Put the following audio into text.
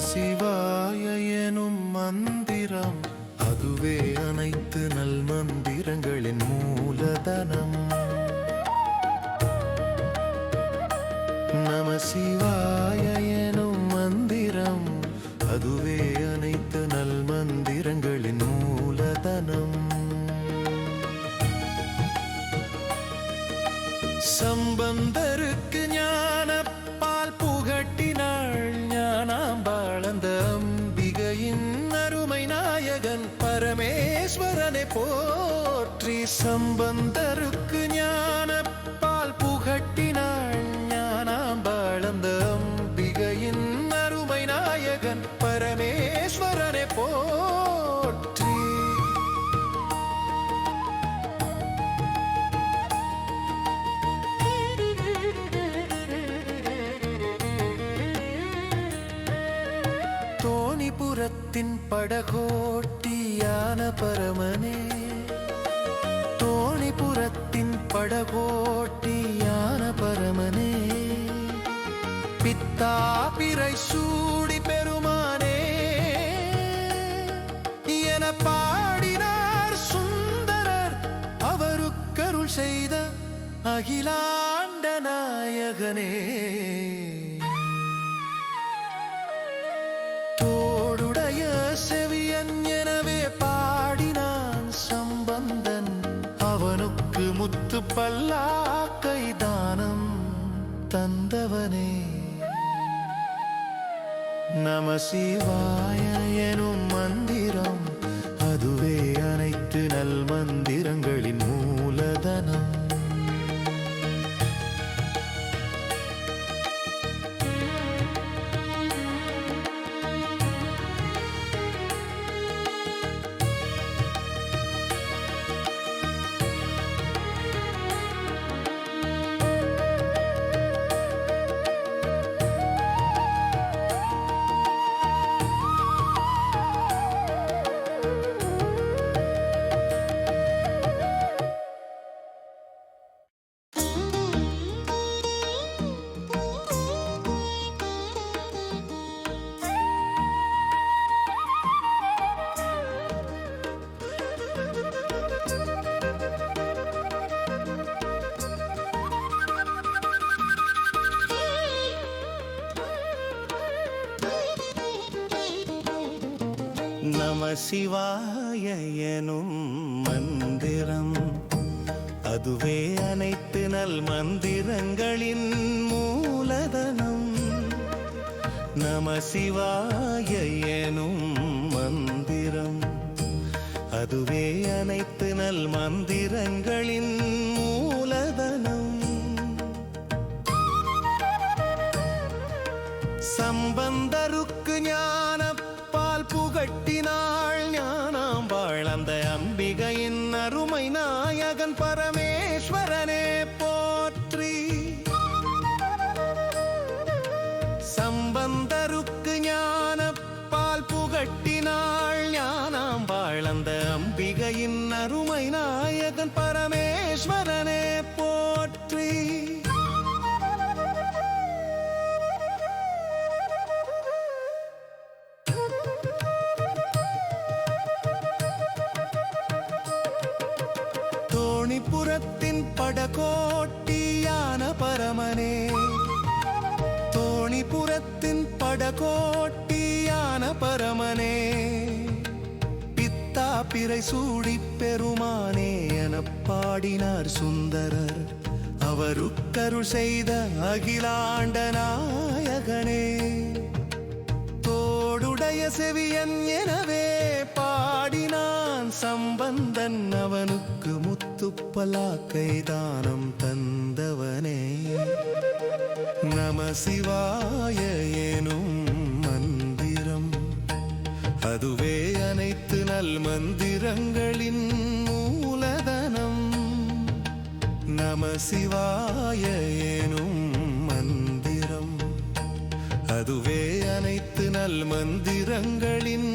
சிவாய எனும் மந்திரம். அதுவே அனைத்து நல் மந்திரங்களின் மூலதனம். நம சிவாய எனும் மந்திரம். அதுவே அனைத்து நல் மந்திரங்களின் மூலதனம். சம்பந்தருக்கு தூரத்தின் படகோட்டியான பரமனே தோணிபுரத்தின் படகோட்டியான பரமனே பித்தா பிறை சூடி பெருமானே என பாடினார் சுந்தரர் அவருக்கருள் செய்த அகிலாண்ட நாயகனே. முத்து பல்லாக்கை தானம் தந்தவனே. நம சிவாய எனும் மந்திரம் அதுவே அனைத்து நல் மந்திரங்கள். நம சிவாய எனும் மந்திரம். அதுவே அனைத்து நல் மந்திரங்களின் மூலதனம். நம சிவாய எனும் மந்திரம். அதுவே அனைத்து நல் மந்திரங்களின் மூலதனம். சம்பந்த ஞானாம்பாள் அந்த அம்பிகையின் அருமை நாயகன் பரமேஸ்வரனே போற்றி. சம்பந்தருக்கு ஞான பால் புகட்டினாள் ஞானாம்பாள். அந்த அம்பிகையின் அருமை தோணிபுரத்தின் படகோட்டியான பரமனே. தோணிபுரத்தின் படகோட்டியான பரமனே. பித்தா பிறை சூடி பெருமானே என பாடினார் சுந்தரர். அவருக்கருள் செய்த அகிலாண்ட நாயகனே. தோடுடைய செவியன் எனவே பாடினான் சம்பந்தன் அவனுக்கு முத்துப்பலாக்கை தானம் தந்தவனே. நம சிவாய எனும் மந்திரம். அதுவே அனைத்து நல் மந்திரங்களின் மூலதனம். நம சிவாய எனும் மந்திரம். அதுவே அனைத்து நல் மந்திரங்களின்